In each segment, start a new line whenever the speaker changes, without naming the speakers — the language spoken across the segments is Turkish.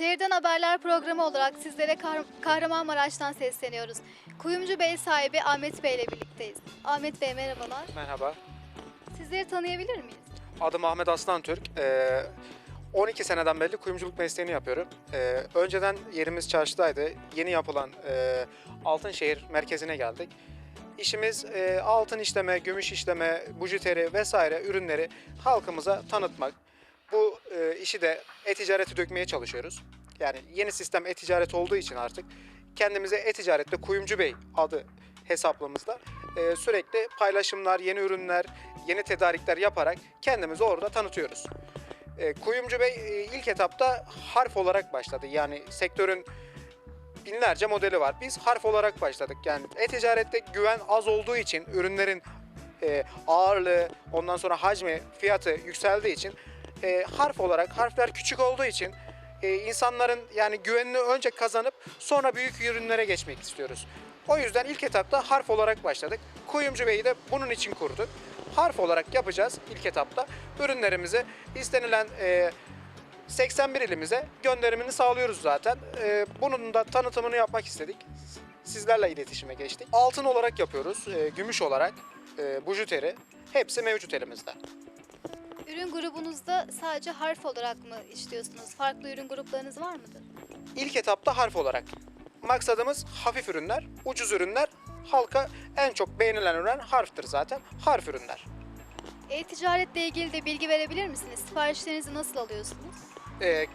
Şehirden Haberler programı olarak sizlere Kah- Kahramanmaraş'tan sesleniyoruz. Kuyumcu Bey sahibi Ahmet Bey ile birlikteyiz. Ahmet Bey merhabalar.
Merhaba.
Sizleri tanıyabilir miyiz?
Adım Ahmet Aslan Türk. Ee, 12 seneden beri kuyumculuk mesleğini yapıyorum. Ee, önceden yerimiz çarşıdaydı. Yeni yapılan e, Altınşehir merkezine geldik. İşimiz e, altın işleme, gümüş işleme, bujiteri vesaire ürünleri halkımıza tanıtmak. Bu e, işi de e-ticarete dökmeye çalışıyoruz. Yani yeni sistem e-ticaret olduğu için artık kendimize e-ticarette Kuyumcu Bey adı hesaplığımızda e, sürekli paylaşımlar, yeni ürünler, yeni tedarikler yaparak kendimizi orada tanıtıyoruz. E, Kuyumcu Bey e, ilk etapta harf olarak başladı. Yani sektörün binlerce modeli var. Biz harf olarak başladık. Yani e-ticarette güven az olduğu için ürünlerin e, ağırlığı, ondan sonra hacmi, fiyatı yükseldiği için e, harf olarak harfler küçük olduğu için e, insanların yani güvenini önce kazanıp sonra büyük ürünlere geçmek istiyoruz. O yüzden ilk etapta harf olarak başladık. Kuyumcu Bey'i de bunun için kurduk. Harf olarak yapacağız ilk etapta. Ürünlerimizi istenilen e, 81 ilimize gönderimini sağlıyoruz zaten. E, bunun da tanıtımını yapmak istedik. Sizlerle iletişime geçtik. Altın olarak yapıyoruz, e, gümüş olarak, e, bujuteri. Hepsi mevcut elimizde.
Ürün grubunuzda sadece harf olarak mı işliyorsunuz? Farklı ürün gruplarınız var mıdır?
İlk etapta harf olarak. Maksadımız hafif ürünler, ucuz ürünler. Halka en çok beğenilen ürün harftir zaten. Harf ürünler.
E-ticaretle ilgili de bilgi verebilir misiniz? Siparişlerinizi nasıl alıyorsunuz?
Ee,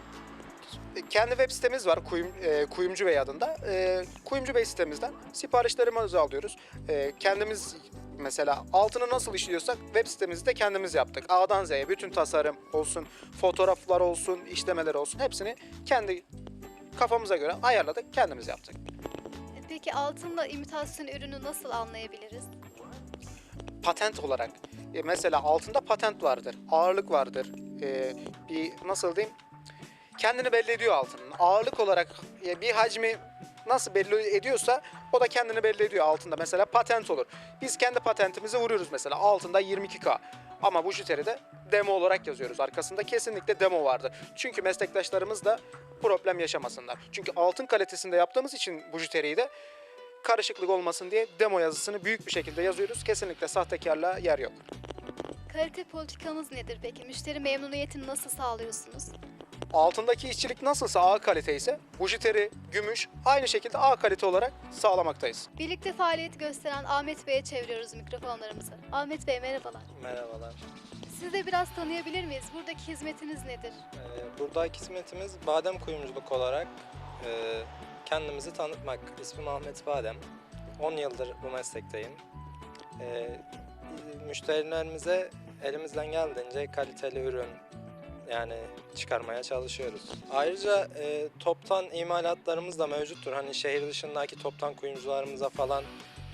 kendi web sitemiz var Kuyum, e, Kuyumcu Bey adında. Ee, Kuyumcu Bey sitemizden siparişlerimizi alıyoruz. Ee, kendimiz mesela altını nasıl işliyorsak web sitemizi de kendimiz yaptık. A'dan Z'ye bütün tasarım olsun, fotoğraflar olsun, işlemeler olsun hepsini kendi kafamıza göre ayarladık, kendimiz yaptık.
E, Peki altınla imitasyon ürünü nasıl anlayabiliriz?
patent olarak e, mesela altında patent vardır, ağırlık vardır. E, bir nasıl diyeyim? Kendini belli ediyor altının. Ağırlık olarak e, bir hacmi nasıl belli ediyorsa o da kendini belli ediyor altında. Mesela patent olur. Biz kendi patentimizi vuruyoruz mesela altında 22K. Ama bu de demo olarak yazıyoruz. Arkasında kesinlikle demo vardır. Çünkü meslektaşlarımız da problem yaşamasınlar. Çünkü altın kalitesinde yaptığımız için bu de karışıklık olmasın diye demo yazısını büyük bir şekilde yazıyoruz. Kesinlikle sahtekarlığa yer yok.
Kalite politikanız nedir peki? Müşteri memnuniyetini nasıl sağlıyorsunuz?
Altındaki işçilik nasılsa A kalite ise bujiteri, gümüş aynı şekilde A kalite olarak sağlamaktayız.
Birlikte faaliyet gösteren Ahmet Bey'e çeviriyoruz mikrofonlarımızı. Ahmet Bey merhabalar.
Merhabalar.
Siz de biraz tanıyabilir miyiz? Buradaki hizmetiniz nedir?
Ee, buradaki hizmetimiz badem kuyumculuk olarak e, kendimizi tanıtmak. İsmim Ahmet Badem. 10 yıldır bu meslekteyim. Ee, müşterilerimize elimizden geldiğince kaliteli ürün yani çıkarmaya çalışıyoruz. Ayrıca e, toptan imalatlarımız da mevcuttur. Hani şehir dışındaki toptan kuyumcularımıza falan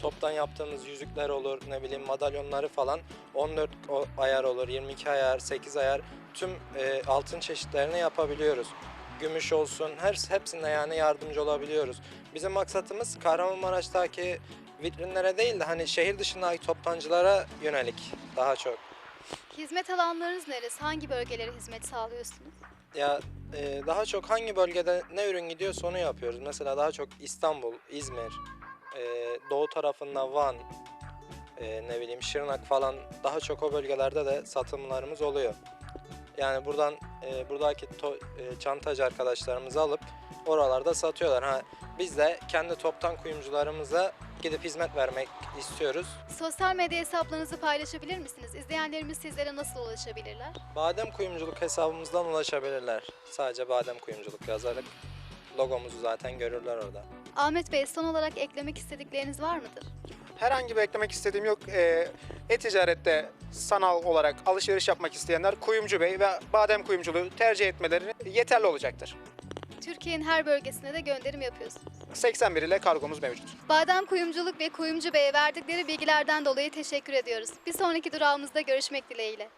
toptan yaptığımız yüzükler olur, ne bileyim madalyonları falan 14 o- ayar olur, 22 ayar, 8 ayar tüm e, altın çeşitlerini yapabiliyoruz. Gümüş olsun, her hepsine yani yardımcı olabiliyoruz. Bizim maksatımız Kahramanmaraş'taki vitrinlere değil de hani şehir dışındaki toptancılara yönelik daha çok.
Hizmet alanlarınız neresi? Hangi bölgelere hizmet sağlıyorsunuz?
Ya e, daha çok hangi bölgede ne ürün gidiyorsa onu yapıyoruz. Mesela daha çok İstanbul, İzmir, e, doğu tarafında Van, e, ne bileyim Şırnak falan daha çok o bölgelerde de satımlarımız oluyor. Yani buradan e, buradaki to- e, çantacı arkadaşlarımızı alıp oralarda satıyorlar. Ha biz de kendi toptan kuyumcularımıza gidip hizmet vermek istiyoruz.
Sosyal medya hesaplarınızı paylaşabilir misiniz? İzleyenlerimiz sizlere nasıl ulaşabilirler?
Badem kuyumculuk hesabımızdan ulaşabilirler. Sadece badem kuyumculuk yazarak logomuzu zaten görürler orada.
Ahmet Bey son olarak eklemek istedikleriniz var mıdır?
Herhangi bir eklemek istediğim yok. Ee, E-ticarette sanal olarak alışveriş yapmak isteyenler Kuyumcu Bey ve Badem Kuyumculuğu tercih etmeleri yeterli olacaktır.
Türkiye'nin her bölgesine de gönderim yapıyorsunuz.
81 ile kargomuz mevcut.
Badem Kuyumculuk ve Kuyumcu Bey'e verdikleri bilgilerden dolayı teşekkür ediyoruz. Bir sonraki durağımızda görüşmek dileğiyle.